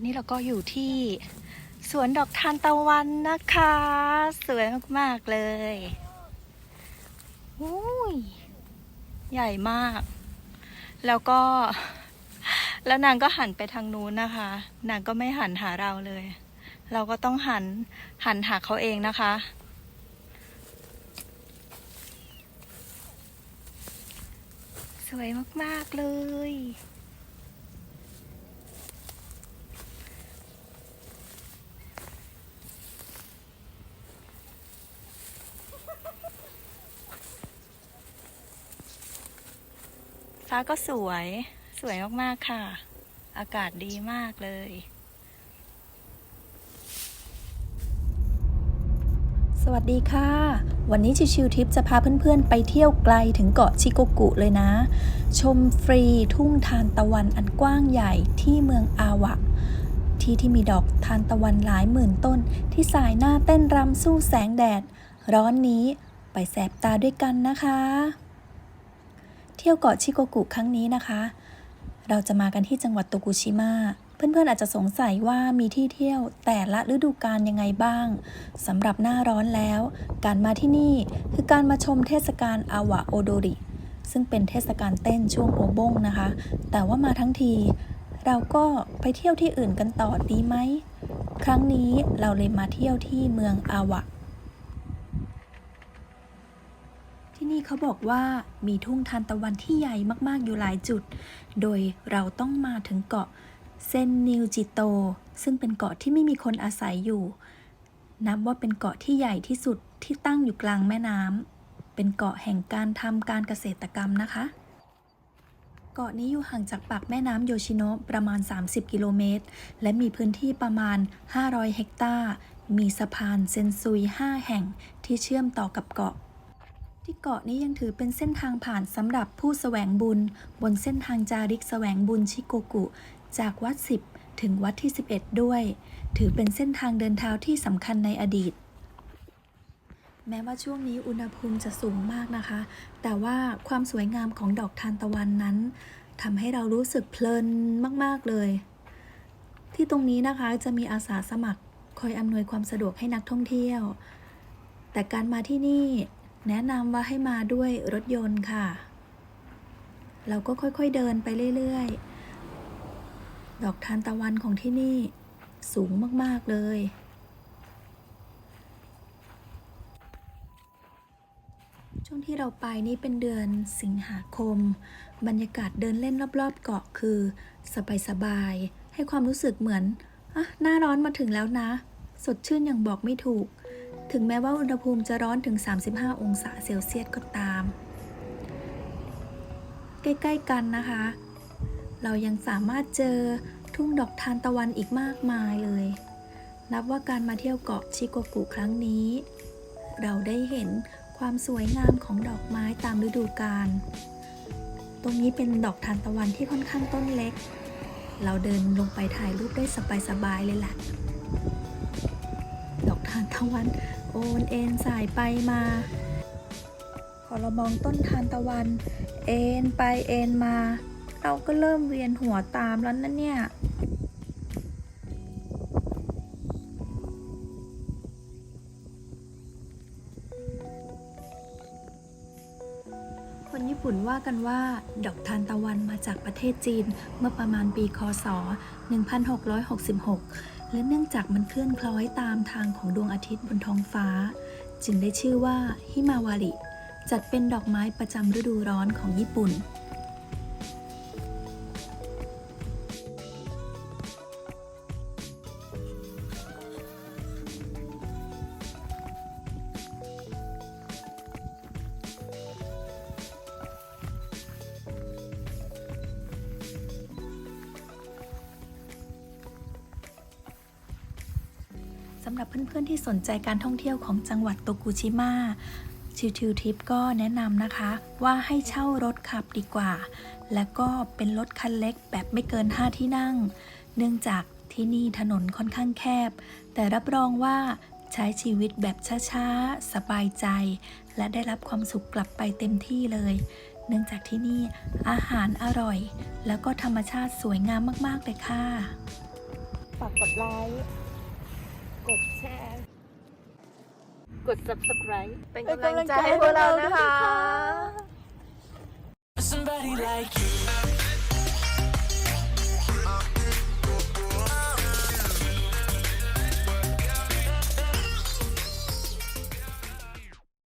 อนนี้เราก็อยู่ที่สวนดอกทานตะวันนะคะ สวยมากๆเลยอุ้ยใหญ่มาก แล้วก็ แล้วนางก็หันไปทางนู้นนะคะ นางก็ไม่หันหาเราเลย เราก็ต้องหันหันหาเขาเองนะคะ สวยมากๆเลย ฟ้าก็สวย สวยมาก ๆ ค่ะ อากาศดีมากเลย สวัสดีค่ะ วันนี้ชิวๆทิปจะพาเพื่อน ๆ ไปเที่ยวไกลถึงเกาะชิโกกุเลยนะ ชมฟรีทุ่งทานตะวันอันกว้างใหญ่ที่เมืองอาวะ ที่ที่มีดอกทานตะวันหลายหมื่นต้น ที่สายหน้าเต้นรำสู้แสงแดด ร้อนนี้ไปแสบตาด้วยกันนะคะ เที่ยวเกาะชิโกกุครั้งนี้นะคะ เราจะมากันที่จังหวัดโตกุชิมะเพื่อนๆอาจจะสงสัยว่ามีที่เที่ยวแต่ละฤดูกาลยังไงบ้างสำหรับหน้าร้อนแล้ว การมาที่นี่คือการมาชมเทศกาลอาวะโอโดริ ซึ่งเป็นเทศกาลเต้นช่วงโอบงนะคะ แต่ว่ามาทั้งที เราก็ไปเที่ยวที่อื่นกันต่อดีไหม ครั้งนี้เราเลยมาเที่ยวที่เมืองอาวะ ที่ นี่เขาบอกว่ามีทุ่งทานตะวันที่ใหญ่มาก ๆ อยู่หลายจุด โดยเราต้องมาถึงเกาะเซนนิวจิโต ซึ่งเป็นเกาะที่ไม่มีคนอาศัยอยู่ นับว่าเป็นเกาะที่ใหญ่ที่สุดที่ตั้งอยู่กลางแม่น้ำ เป็นเกาะแห่งการทำการเกษตรกรรมนะคะ เกาะนี้อยู่ห่างจากปากแม่น้ำโยชิโนะประมาณ 30 กิโลเมตร และมีพื้นที่ประมาณ 500 เฮกตาร์ มีสะพานเซนซุย 5 แห่งที่เชื่อมต่อกับเกาะ ที่เกาะนี้ยังถือเป็นเส้นทางผ่านสำหรับผู้แสวงบุญ บนเส้นทางจาริกแสวงบุญชิโกกุ จากวัด 10 ถึงวัดที่ 11 ด้วย ถือเป็นเส้นทางเดินเท้าที่สำคัญในอดีต แม้ว่าช่วงนี้อุณหภูมิจะสูงมากนะคะ แต่ว่าความสวยงามของดอกทานตะวันนั้นทำให้เรารู้สึกเพลินมาก ๆ เลย ที่ตรงนี้นะคะจะมีอาสาสมัครคอยอำนวยความสะดวกให้นักท่องเที่ยว แต่การมาที่นี่ แนะนำว่าให้มาด้วยรถยนต์ค่ะ เราก็ค่อยๆเดินไปเรื่อยๆ ดอกทานตะวันของที่นี่สูงมากๆเลย ช่วงที่เราไปนี่เป็นเดือนสิงหาคม บรรยากาศเดินเล่นรอบๆ เกาะคือสบายๆ ให้ความรู้สึกเหมือนอะหน้าร้อนมาถึงแล้วนะ สดชื่นอย่างบอกไม่ถูก ถึงแม้ว่าอุณหภูมิจะร้อนถึง 35 องศาเซลเซียสก็ตาม ใกล้ๆกันนะคะ เรายังสามารถเจอทุ่งดอกทานตะวันอีกมากมายเลย นับว่าการมาเที่ยวเกาะชิโกกุครั้งนี้ เราได้เห็นความสวยงามของดอกไม้ตามฤดูกาล ตรงนี้เป็นดอกทานตะวันที่ค่อนข้างต้นเล็ก เราเดินลงไปถ่ายรูปได้สบายๆเลยแหละดอกทานตะวัน โอนเอ็นสายไปมา พอเรามองต้นทานตะวัน เอ็นไปเอ็นมา เราก็เริ่มเวียนหัวตามแล้วนะเนี่ยคนญี่ปุ่นว่ากันว่า ดอกทานตะวันมาจากประเทศจีนเมื่อประมาณปีคศ 1666 และเนื่องจากมันเคลื่อนคล้อยตามทางของดวงอาทิตย์บนท้องฟ้า จึงได้ชื่อว่าฮิมาวาริจัดเป็นดอกไม้ประจำฤดูร้อนของญี่ปุ่น สำหรับเพื่อนๆที่สนใจการท่องเที่ยวของจังหวัดโตกุชิมะชิวทิวทิปก็แนะนำนะคะ ว่าให้เช่ารถขับดีกว่า และก็เป็นรถคันเล็กแบบไม่เกิน 5 ที่นั่ง เนื่องจากที่นี่ถนนค่อนข้างแคบ แต่รับรองว่าใช้ชีวิตแบบช้าๆ สบายใจ และได้รับความสุขกลับไปเต็มที่เลย เนื่องจากที่นี่อาหารอร่อย แล้วก็ธรรมชาติสวยงามมากๆเลยค่ะ ฝากกดไลค์ กดแชร์ กด subscribe เป็นกำลังใจให้พวกเรานะคะ Somebody like you.